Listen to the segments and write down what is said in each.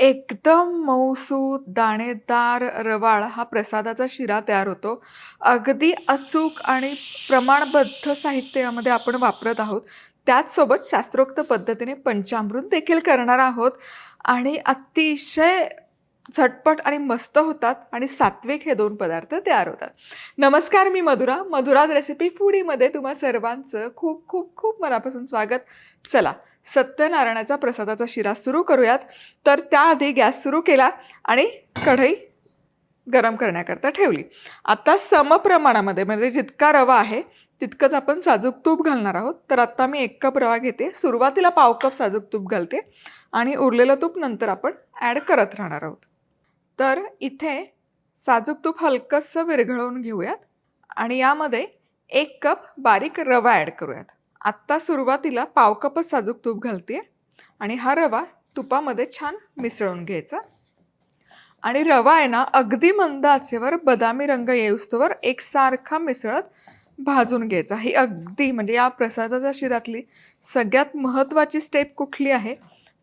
एकदम मऊसूत, दाणेदार रवाळ हा प्रसादाचा शिरा तयार होतो. अगदी अचूक आणि प्रमाणबद्ध साहित्य यामध्ये आपण वापरत आहोत. त्याचसोबत शास्त्रोक्त पद्धतीने पंचामृत देखील करणार आहोत आणि अतिशय झटपट आणि मस्त होतात आणि सात्विक हे दोन पदार्थ तयार होतात. नमस्कार, मी मधुरा. मधुराज रेसिपी फूडीमध्ये तुम्हा सर्वांचं खूप खूप खूप मनापासून स्वागत. चला सत्यनारायणाचा प्रसादाचा शिरा सुरू करूयात. तर त्याआधी गॅस सुरू केला आणि कढई गरम करण्याकरता ठेवली. आता समप्रमाणामध्ये म्हणजे जितका रवा आहे तितकंच आपण साजूक तूप घालणार आहोत. तर आत्ता मी एक कप रवा घेते. सुरुवातीला पाव कप साजूक तूप घालते आणि उरलेलं तूप नंतर आपण ॲड करत राहणार आहोत. तर इथे साजूक तूप हलकंसं विरघळवून घेऊयात आणि यामध्ये एक कप बारीक रवा ॲड करूयात. आत्ता सुरुवातीला पावकपच साजूक तूप घालते आणि हा रवा तुपामध्ये छान मिसळून घ्यायचा आणि रवा आहे ना अगदी मंद आचेवर बदामी रंग येऊस्तोवर एकसारखा मिसळत भाजून घ्यायचा. ही अगदी म्हणजे या प्रसादाच्या शिरातली सगळ्यात महत्त्वाची स्टेप कुठली आहे?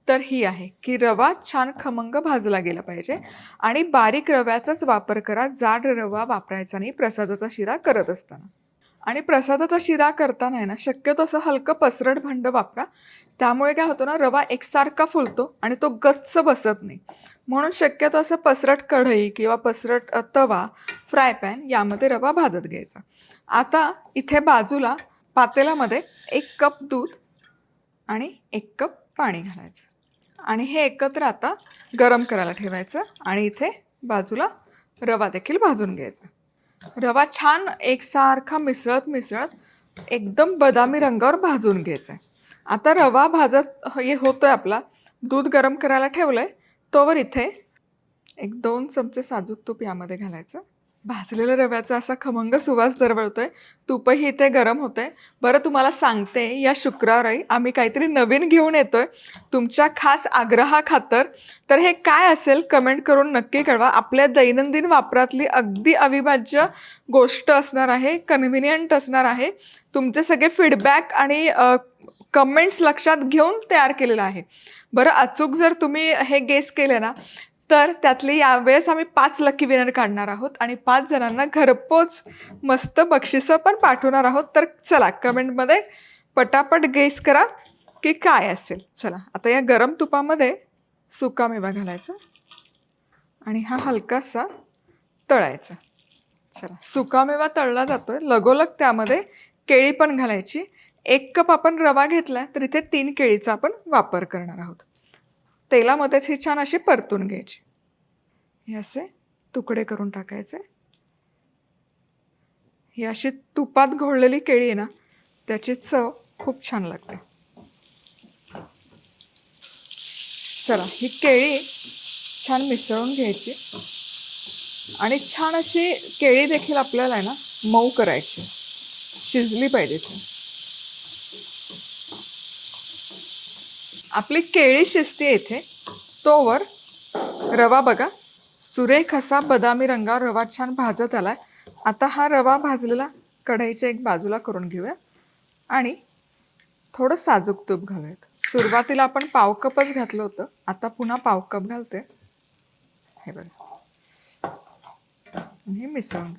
तर ही आहे की रवा छान खमंग भाजला गेला पाहिजे आणि बारीक रव्याचाच वापर करा. जाड रवा वापरायचा नाही प्रसादाचा शिरा करत असताना. आणि प्रसादाचा शिरा करताना आहे ना शक्यतो असं हलकं पसरट भांडं वापरा. त्यामुळे काय होतं ना रवा एकसारखा फुलतो आणि तो गच्च बसत नाही. म्हणून शक्यतो असं पसरट कढई किंवा पसरट तवा, फ्राय पॅन यामध्ये रवा भाजत घ्यायचा. आता इथे बाजूला पातेलामध्ये एक कप दूध आणि एक कप पाणी घालायचं आणि हे एकत्र आता गरम करायला ठेवायचं आणि इथे बाजूला रवा देखील भाजून घ्यायचा. रवा छान एकसारखा मिसळत मिसळत एकदम बदामी रंगावर भाजून घ्यायचा आहे. आता रवा भाजत हे होतो आहे आपला. दूध गरम करायला ठेवलं आहे तोवर इथे 1-2 चमचे साजूक तूप यामध्ये घालायचं. भाजलेल्या रव्याचा असा खमंग सुवास दरवळतोय. तूपही इथे गरम होतंय. बरं तुम्हाला सांगते या शुक्रवारी आम्ही काहीतरी नवीन घेऊन येतोय तुमच्या खास आग्रहाखातर. तर हे काय असेल कमेंट करून नक्की कळवा. आपल्या दैनंदिन वापरातली अगदी अविभाज्य गोष्ट असणार आहे. कन्व्हिनियंट असणार आहे. तुमचे सगळे फीडबॅक आणि कमेंट्स लक्षात घेऊन तयार केलेलं आहे. बरं अचूक जर तुम्ही हे गेस केले ना तर त्यातले यावेळेस आम्ही पाच लकी विनर काढणार आहोत आणि पाच जणांना घरपोच मस्त बक्षिसं पण पाठवणार आहोत. तर चला कमेंटमध्ये पटापट गेस करा की काय असेल. चला आता या गरम तुपामध्ये सुकामेवा घालायचा आणि हा हलकासा तळायचा. चला सुकामेवा तळला जातो आहे लगोलग त्यामध्ये केळी पण घालायची. एक कप आपण रवा घेतला तर इथे तीन केळीचा आपण वापर करणार आहोत. तेलामध्येच ही छान अशी परतून घ्यायची. हे असे तुकडे करून टाकायचे. ही अशी तुपात घोळलेली केळी आहे ना त्याची चव खूप छान लागते. चला ही केळी छान मिसळून घ्यायची आणि छान अशी केळी देखील आपल्याला आहे ना मऊ करायची. शिजली पाहिजे छान. आपली केळी शिजते इथे तोवर रवा बघा सुरेख असा बदामी रंगावर रवा छान भाजत आला आहे आता हा रवा भाजलेला कढईच्या एक बाजूला करून घेऊया आणि थोडं साजूक तूप घालूयात. सुरुवातीला आपण पाव कपच घातलं होतं. आता पुन्हा पाव कप घालते. हे बघा. हे मिसळून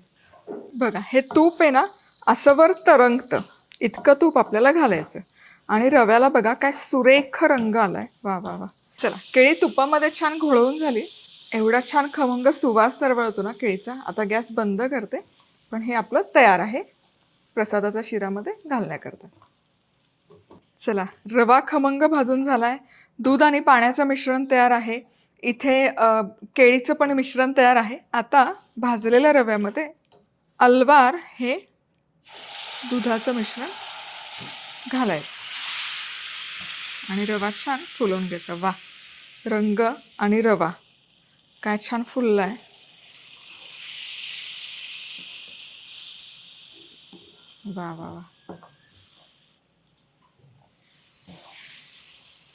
बघा हे तूप आहे ना असं वर तरंगतं. इतकं तूप आपल्याला घालायचं आणि रव्याला बघा काय सुरेख रंग आलाय. वा वा वा चला केळी तुपामध्ये छान घोळवून झाली. एवढा छान खमंग सुवास तरवळतो ना केळीचा. आता गॅस बंद करते. पण हे आपलं तयार आहे प्रसादाच्या शिरामध्ये घालण्याकरता. चला रवा खमंग भाजून झालाय. दूध आणि पाण्याचं मिश्रण तयार आहे. इथे केळीचं पण मिश्रण तयार आहे. आता भाजलेल्या रव्यामध्ये अलवार हे दुधाचं मिश्रण घालायचं आणि रवा छान फुलवून घ्यायचा. वा रंग आणि रवा काय छान फुललाय. वा वा वा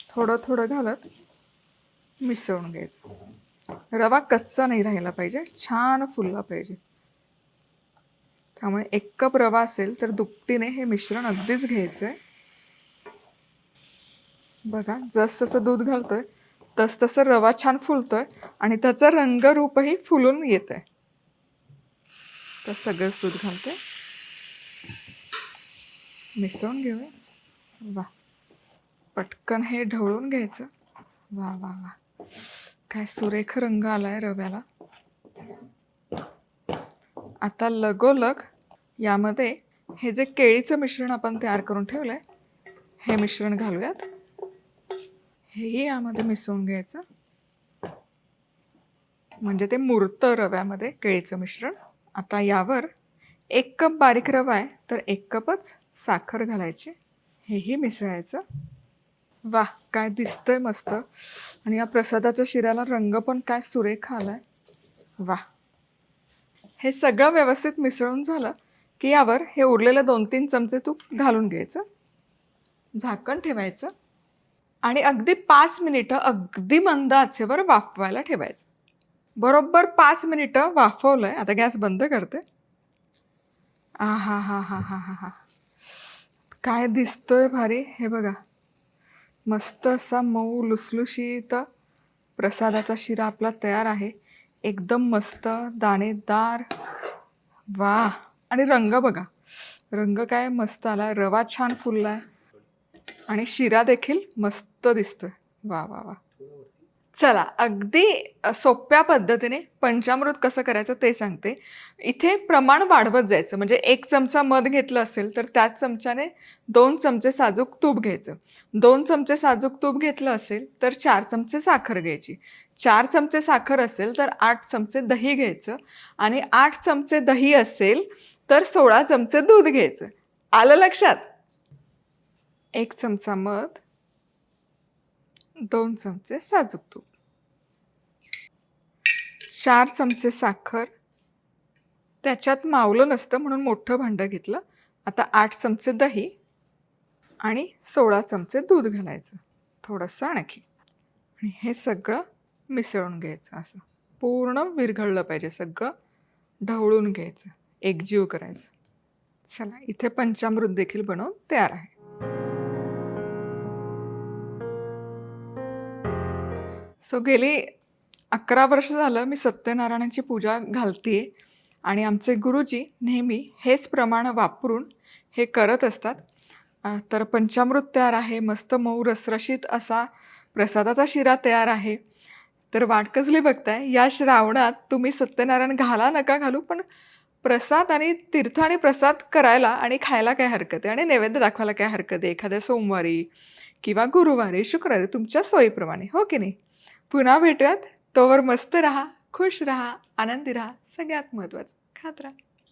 थोडं थोडं घालत मिसळून घ्यायचं. रवा कच्चा नाही राहिला पाहिजे. छान फुलला पाहिजे. त्यामुळे एक कप रवा असेल तर दुपटीने हे मिश्रण अगदीच घ्यायचंय. बघा जसं दूध घालतोय तसतसं रवा छान फुलतोय आणि त्याचं रंगरूपही फुलून येत आहे तर सगळंच दूध घालते मिसळून घेऊया. वा पटकन हे ढवळून घ्यायचं. वा वा वा. काय सुरेख रंग आलाय रव्याला. आता लगोलग यामध्ये हे जे केळीचं मिश्रण आपण तयार करून ठेवलंय हे मिश्रण घालूयात. हेही यामध्ये मिसळून घ्यायचं. म्हणजे ते मुरतं रव्यामध्ये केळीचं मिश्रण. आता यावर एक कप बारीक रवा आहे तर एक कपच साखर घालायची. हेही मिसळायचं. वा काय दिसतंय मस्त. आणि या प्रसादाच्या शिऱ्याला रंग पण काय सुरेख आलाय. वा हे सगळं व्यवस्थित मिसळून झालं की यावर हे उरलेले दोन तीन चमचे तूप घालून घ्यायचं. झाकण ठेवायचं. आणि अगदी पाच मिनिटं अगदी मंद आचेवर वाफवायला ठेवायचं. बरोबर पाच मिनिटं वाफवलं आहे आता गॅस बंद करते. आ हा हा हा हा हा हा काय दिसतोय भारी? हे बघा. मस्त असा मऊ लुसलुशीत प्रसादाचा शिरा आपला तयार आहे. एकदम मस्त दाणेदार. वा आणि रंग बघा. रंग काय मस्त आला रवा छान फुलला आहे आणि शिरा देखील मस्त दिसतोय. वा वा वा. चला अगदी सोप्या पद्धतीने पंचामृत कसं करायचं ते सांगते. इथे प्रमाण वाढवत जायचं. म्हणजे एक चमचा मध घेतलं असेल तर त्याच चमच्याने दोन चमचे साजूक तूप घ्यायचं. दोन चमचे साजूक तूप घेतलं असेल तर चार चमचे साखर घ्यायची. चार चमचे साखर असेल तर आठ चमचे दही घ्यायचं. आणि आठ चमचे दही असेल तर सोळा चमचे दूध घ्यायचं. आलं लक्षात? एक चमचा मध दोन चमचे साजूक तूप चार चमचे साखर त्याच्यात मावलं नसतं म्हणून मोठं भांडं घेतलं. आता आठ चमचे दही आणि सोळा चमचे दूध घालायचं थोडंसं आणखी. आणि हे सगळं मिसळून घ्यायचं असं. पूर्ण विरघळलं पाहिजे सगळं ढवळून घ्यायचं एकजीव करायचं. चला इथे पंचामृत देखील बनवून तयार आहे. सो गेली अकरा वर्ष झालं मी सत्यनारायणाची पूजा घालते आणि आमचे गुरुजी नेहमी हेच प्रमाण वापरून हे करत असतात. तर पंचामृत तयार आहे मस्त मऊ रसरशीत असा प्रसादाचा शिरा तयार आहे. तर वाटकजली बघताय? या श्रावणात तुम्ही सत्यनारायण घाला नका घालू पण प्रसाद आणि तीर्थ आणि प्रसाद करायला आणि खायला काय हरकत आहे? आणि नैवेद्य दाखवायला काय हरकत आहे? एखाद्या सोमवारी किंवा गुरुवारी शुक्रवारी तुमच्या सोयीप्रमाणे हो की नाही? पुन्हा भेटूयात. तोवर मस्त राहा खुश राहा आनंदी राहा. सगळ्यात महत्त्वाचं खात राहा.